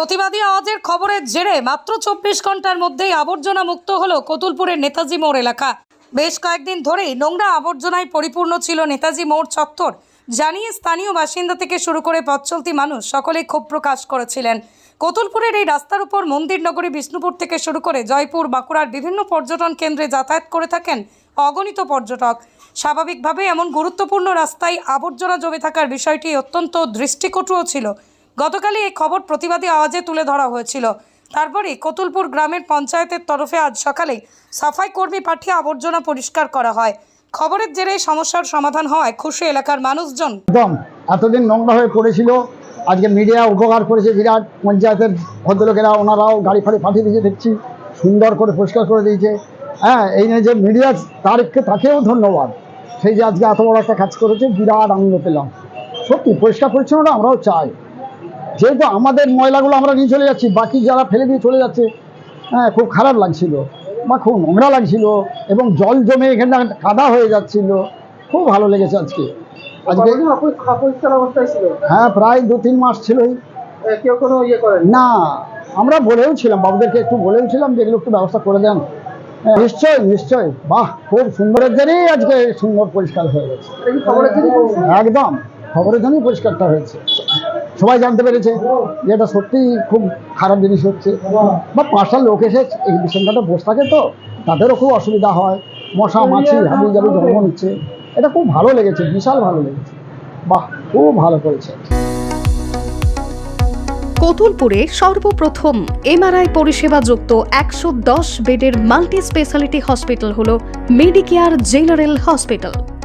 প্রতিবাদী আওয়াজের খবরের জেরে মাত্র চব্বিশ ঘণ্টার মধ্যেই আবর্জনা মুক্ত হলো কতুলপুরের নেতাজি মোড় এলাকা। বেশ কয়েকদিন ধরেই নোংরা আবর্জনায় পরিপূর্ণ ছিল নেতাজি মোড় চত্বর। জানিয়ে স্থানীয় বাসিন্দা থেকে শুরু করে পথচলতি মানুষ সকলেই ক্ষোভ প্রকাশ করেছিলেন। কতুলপুরের এই রাস্তার উপর মন্দির নগরী বিষ্ণুপুর থেকে শুরু করে জয়পুর, বাঁকুড়ার বিভিন্ন পর্যটন কেন্দ্রে যাতায়াত করে থাকেন অগণিত পর্যটক। স্বাভাবিকভাবে এমন গুরুত্বপূর্ণ রাস্তায় আবর্জনা জমে থাকার বিষয়টি অত্যন্ত দৃষ্টিকটুও ছিল। গতকালই এই খবর প্রতিবাদী আওয়াজে তুলে ধরা হয়েছিল। তারপরে কতুলপুর গ্রামের পঞ্চায়েতের তরফে আজ সকালে সাফাই কর্মী পাঠিয়ে আবর্জনা পরিষ্কার করা হয়। খবরের জেরে সমস্যার সমাধান হওয়ায় খুশি এলাকার মানুষজন। একদম, এতদিন নোংরা হয়ে পড়েছিল। আজকে মিডিয়া উপকার করেছে বিরাট, পঞ্চায়েতের ভদ্রলোকেরা, ওনারাও গাড়ি ফাড়ি পাঠিয়ে দিয়েছে, দেখছি। সুন্দর করে পরিষ্কার করে দিয়েছে। হ্যাঁ এই নিয়ে যে মিডিয়া তারকে তাকেও ধন্যবাদ। সেই যে আজকে এত বড় একটা কাজ করেছে, বিরাট আনন্দ পেলাম। সত্যি, পরিষ্কার পরিচ্ছন্নতা আমরাও চাই। যেহেতু আমাদের ময়লাগুলো আমরা নিয়ে চলে যাচ্ছি বাকি যারা ফেলে দিয়ে চলে যাচ্ছে হ্যাঁ খুব খারাপ লাগছিল। বা খুব নোংরা লাগছিল এবং জল জমে এখানটা কাদা হয়ে যাচ্ছিল। খুব ভালো লেগেছে আজকে। আজকে হ্যাঁ প্রায় দু তিন মাস ছিলই কেউ কোনো ইয়ে না আমরা বলেও ছিলাম বাবুদেরকে একটু বলেও ছিলাম যে এগুলো একটু ব্যবস্থা করে দেন। হ্যাঁ, নিশ্চয় নিশ্চয়। বাহ খুব সুন্দরের জন্যই আজকে সুন্দর পরিষ্কার হয়ে গেছে? একদম খবরের জন্যই পরিষ্কারটা হয়েছে। সবাই জানতে পেরেছে যে এটা সত্যিই খুব খারাপ জিনিস হচ্ছে। বা পাঁচটা লোক এসে এই বসে থাকে তো, তাদেরও খুব অসুবিধা হয়। মশা, মাছি হাবি জাবি জন্ম নিচ্ছে এটা খুব ভালো লেগেছে, বিশাল ভালো লেগেছে। বাহ, খুব ভালো করেছে। কতুলপুরে সর্বপ্রথম এমআরআই পরিষেবা যুক্ত একশো দশ বেডের মাল্টি স্পেশালিটি হসপিটাল হল মেডিকেয়ার জেনারেল হসপিটাল।